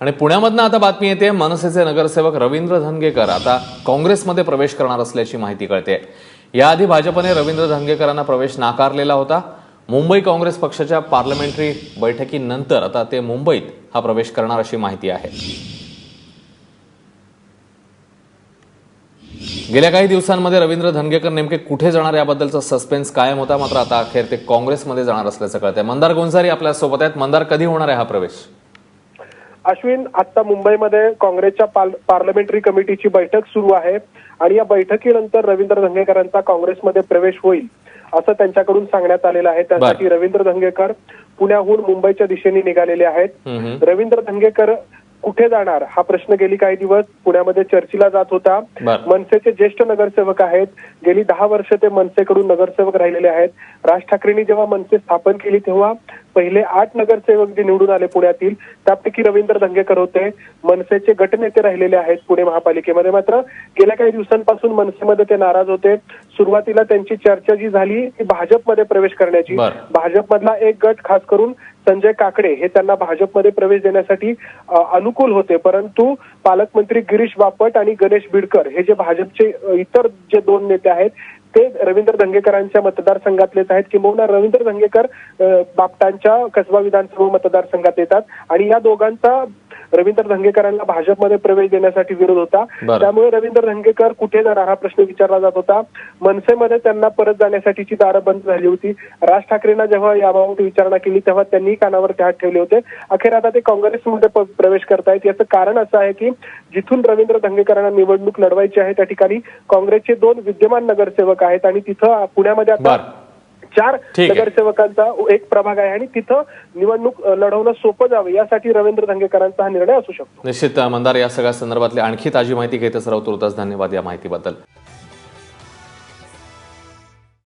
आणि पुण्यामधनं आता बातमी येते मनसेचे नगरसेवक रवींद्र धनगेकर आता काँग्रेसमध्ये प्रवेश करणार असल्याची माहिती कळते. याआधी भाजपने रवींद्र धनगेकरांना प्रवेश नाकारलेला होता. मुंबई काँग्रेस पक्षाच्या पार्लमेंटरी बैठकीनंतर आता ते मुंबईत हा प्रवेश करणार अशी माहिती आहे. गेल्या काही दिवसांमध्ये रवींद्र धनगेकर नेमके कुठे जाणार याबद्दलचा सस्पेन्स कायम होता मात्र आता अखेर ते काँग्रेसमध्ये जाणार असल्याचं कळतंय. मंदार गोंसारी आपल्यासोबत आहेत. मंदार कधी होणार आहे हा प्रवेश? अश्विन आता मुंबईमध्ये काँग्रेसच्या पार्लमेंटरी कमिटीची बैठक सुरू आहे आणि या बैठकीनंतर रवींद्र धंगेकरांचा काँग्रेसमध्ये प्रवेश होईल असं त्यांच्याकडून सांगण्यात आलेलं आहे. त्यासाठी रवींद्र धंगेकर पुण्याहून मुंबईच्या दिशेने निघालेले आहेत. रवींद्र धंगेकर कुठे जाणार? हा प्रश्न गेली काही दिवस पुण्यामध्ये चर्चेला जात होता. मनसेचे ज्येष्ठ नगरसेवक आहेत. गेली दहा वर्ष ते मनसेकडून नगरसेवक राहिलेले आहेत. राज ठाकरेंनी जेव्हा मनसे स्थापन केली तेव्हा पहिले आठ नगरसेवक जे निवडून आले पुण्यातील त्यापैकी रवींद्र धंगेकर होते. मनसेचे गटनेते राहिलेले आहेत पुणे महापालिकेमध्ये. मात्र गेल्या काही दिवसांपासून मनसेमध्ये ते नाराज होते. सुरुवातीला त्यांची चर्चा जी झाली ती भाजपमध्ये प्रवेश करण्याची. भाजपमधला एक गट खास करून संजय काकडे हे त्यांना भाजपमध्ये प्रवेश देण्यासाठी अनुकूल होते. परंतु पालकमंत्री गिरीश बापट आणि गणेश बिडकर हे जे भाजपचे इतर जे दोन नेते आहेत ते रवींद्र धंगेकरांच्या मतदारसंघातलेच आहेत किंबहुना रवींद्र धंगेकर बापटांच्या कसबा विधानसभा मतदारसंघात येतात. आणि या दोघांचा रवींद्र धंगेकरांना भाजपमध्ये प्रवेश देण्यासाठी विरोध होता. त्यामुळे रवींद्र धंगेकर कुठे जाणार हा प्रश्न विचारला जात होता. मनसेमध्ये त्यांना परत जाण्यासाठीची दारं बंद झाली होती. राज ठाकरेंना जेव्हा याबाबत विचारणा केली तेव्हा त्यांनी कानावरती हात ठेवले होते. अखेर आता ते काँग्रेसमध्ये प्रवेश करतायत. याचं कारण असं आहे की जिथून रवींद्र धंगेकरांना निवडणूक लढवायची आहे त्या ठिकाणी काँग्रेसचे दोन विद्यमान नगरसेवक आहेत आणि तिथं पुण्यामध्ये आता चार. नगरसेवकांचा एक प्रभाग आहे आणि तिथं निवडणूक लढवणं सोपं जावं यासाठी रवींद्र धंगेकरांचा हा निर्णय असू शकतो. निश्चित मंदार या सगळ्या संदर्भातली आणखी ताजी माहिती घेतच राहू तुर्तास. धन्यवाद या माहितीबद्दल.